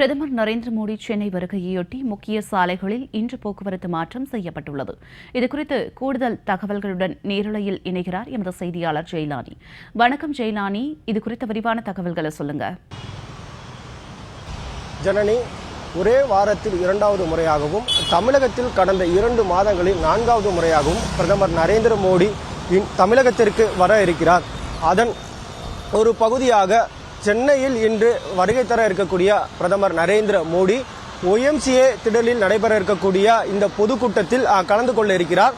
பிரதமர் நரேந்திர மோடி சென்னை வருகையையொட்டி முக்கிய சாலைகளில் இன்று போக்குவரத்து மாற்றம் செய்யப்பட்டுள்ளது. இதுகுறித்து கூடுதல் தகவல்களுடன் நேரலையில் இணைகிறார் எமது செய்தியாளர் ஜெயலானி. வணக்கம் ஜெயலானி. இது குறித்த விரிவான தகவல்களை சொல்லுங்க. ஜனனி ஒரே வாரத்தில் இரண்டாவது முறையாகவும் தமிழகத்தில் கடந்த இரண்டு மாதங்களில் நான்காவது முறையாகவும் பிரதமர் நரேந்திர மோடி இன் தமிழகத்திற்கு வர இருக்கிறார். அதன் ஒரு பகுதியாக சென்னையில் இன்று வருகை தர இருக்கக்கூடிய பிரதமர் நரேந்திர மோடி ஒய்எம்சிஏ திடலில் நடைபெற இருக்கக்கூடிய இந்த பொதுக்கூட்டத்தில் கலந்து கொள்ள இருக்கிறார்.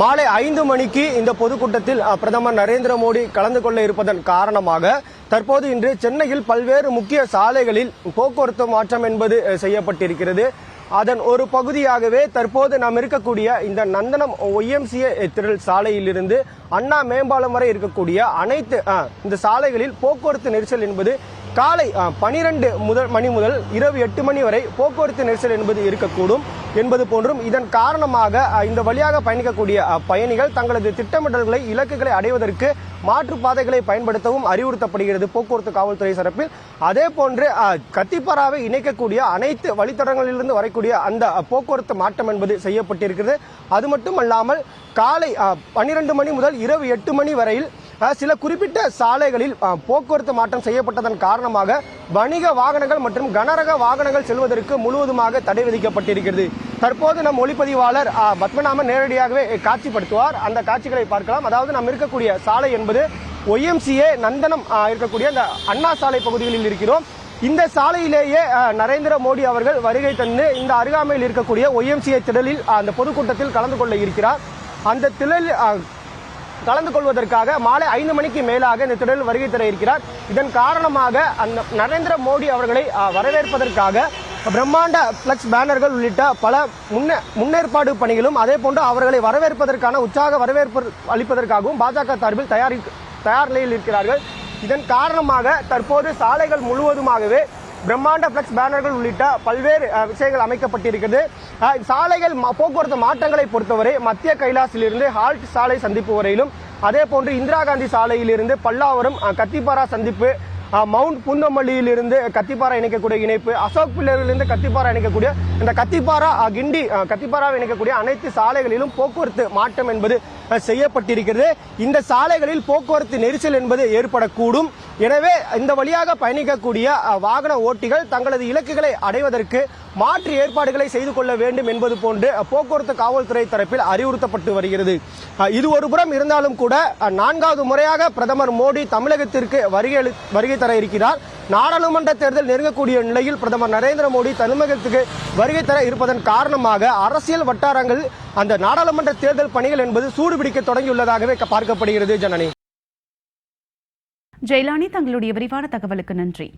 மாலை ஐந்து மணிக்கு இந்த பொதுக்கூட்டத்தில் பிரதமர் நரேந்திர மோடி கலந்து கொள்ள இருப்பதன் காரணமாக தற்போது இன்று சென்னையில் பல்வேறு முக்கிய சாலைகளில் போக்குவரத்து மாற்றம் என்பது செய்யப்பட்டிருக்கிறது. அதன் ஒரு பகுதியாகவே தற்போது நாம் இருக்கக்கூடிய இந்த நந்தனம் ஒய்எம்சிஏ திரள் சாலையிலிருந்து அண்ணா மேம்பாலம் வரை இருக்கக்கூடிய அனைத்து இந்த சாலைகளில் போக்குவரத்து நெரிசல் என்பது காலை பனிரெண்டு முதல் மணி முதல் இரவு எட்டு மணி வரை போக்குவரத்து நெரிசல் என்பது இருக்கக்கூடும். என்பது போன்றும் இதன் காரணமாக இந்த வழியாக பயணிக்கக்கூடிய பயணிகள் தங்களது திட்டமிடல்களை இலக்குகளை அடைவதற்கு மாற்றுப்பாதைகளை பயன்படுத்தவும் அறிவுறுத்தப்படுகிறது போக்குவரத்து காவல்துறை சார்பில். அதே போன்று கத்திப்பாராவை இணைக்கக்கூடிய அனைத்து வழித்தடங்களிலிருந்து வரக்கூடிய அந்த போக்குவரத்து மாற்றம் என்பது செய்யப்பட்டிருக்கிறது. அது மட்டுமல்லாமல் காலை பன்னிரண்டு மணி முதல் இரவு எட்டு மணி வரையில் சில குறிப்பிட்ட சாலைகளில் போக்குவரத்து மாற்றம் செய்யப்பட்டதன் காரணமாக வணிக வாகனங்கள் மற்றும் கனரக வாகனங்கள் செல்வதற்கு முழுவதுமாக தடை விதிக்கப்பட்டிருக்கிறது. தற்போது நம் ஒளிப்பதிவாளர் பத்மநாமன் நேரடியாகவே காட்சிப்படுத்துவார். அந்த காட்சிகளை பார்க்கலாம். அதாவது நாம் இருக்கக்கூடிய சாலை என்பது ஒய்எம்சிஏ நந்தனம் இருக்கக்கூடிய அந்த அண்ணா சாலை பகுதிகளில் இருக்கிறோம். இந்த சாலையிலேயே நரேந்திர மோடி அவர்கள் வருகை தந்து இந்த அருகாமையில் இருக்கக்கூடிய ஒய்எம்சிஏ திடலில் அந்த பொதுக்கூட்டத்தில் கலந்து கொள்ள இருக்கிறார். அந்த திடலில் கலந்து கொள்வதற்காக மாலை ஐந்து மணிக்கு மேலாக இந்த திடலில் வருகை தர இருக்கிறார். இதன் காரணமாக அந்த நரேந்திர மோடி அவர்களை வரவேற்பதற்காக பிரம்மாண்ட பிளக்ஸ் பேனர்கள் உள்ளிட்ட பல முன்னே முன்னேற்பாடு பணிகளும் அதே போன்று அவர்களை வரவேற்பதற்கான உற்சாக வரவேற்பு அளிப்பதற்காகவும் பாஜக சார்பில் தயாரி தயார் நிலையில் இருக்கிறார்கள். இதன் காரணமாக தற்போது சாலைகள் முழுவதுமாகவே பிரம்மாண்ட பிளக்ஸ் பேனர்கள் உள்ளிட்ட பல்வேறு விஷயங்கள் அமைக்கப்பட்டிருக்கிறது. சாலைகள் ம- போக்குவரத்து மாற்றங்களை பொறுத்தவரை மத்திய கைலாசிலிருந்து ஹால்ட் சாலை சந்திப்பு வரையிலும் அதே போன்று இந்திரா காந்தி சாலையிலிருந்து பல்லாவரம் கத்திப்பாரா சந்திப்பு மவுண்ட் பூந்தமல்லியிலிருந்து கத்திப்பாரா இணைக்கக்கூடிய இணைப்பு அசோக் பில்லரிலிருந்து கத்திப்பாரா இணைக்கக்கூடிய இந்த கத்திப்பாரா கிண்டி கத்திப்பாராவை இணைக்கக்கூடிய அனைத்து சாலைகளிலும் போக்குவரத்து மாற்றம் என்பது செய்யப்பட்டிருக்கிறது. இந்த சாலைகளில் போக்குவரத்து நெரிசல் என்பது ஏற்படக்கூடும். எனவே இந்த வழியாக பயணிக்கக்கூடிய வாகன ஓட்டிகள் தங்களது இலக்குகளை அடைவதற்கு மாற்று ஏற்பாடுகளை செய்து கொள்ள வேண்டும் என்பது போன்று போக்குவரத்து காவல்துறை தரப்பில் அறிவுறுத்தப்பட்டு வருகிறது. இது ஒரு புறம் இருந்தாலும் கூட நான்காவது முறையாக பிரதமர் மோடி தமிழகத்திற்கு வருகை வருகை தர இருக்கிறார். நாடாளுமன்ற தேர்தல் நெருங்கக்கூடிய நிலையில் பிரதமர் நரேந்திர மோடி தமிழகத்துக்கு வருகை தர இருப்பதன் காரணமாக அரசியல் வட்டாரங்கள் அந்த நாடாளுமன்ற தேர்தல் பணிகள் என்பது சூடுபிடிக்க தொடங்கியுள்ளதாகவே பார்க்கப்படுகிறது ஜனனி. ஜெயலானி தங்களுடைய விரிவான தகவலுக்கு நன்றி.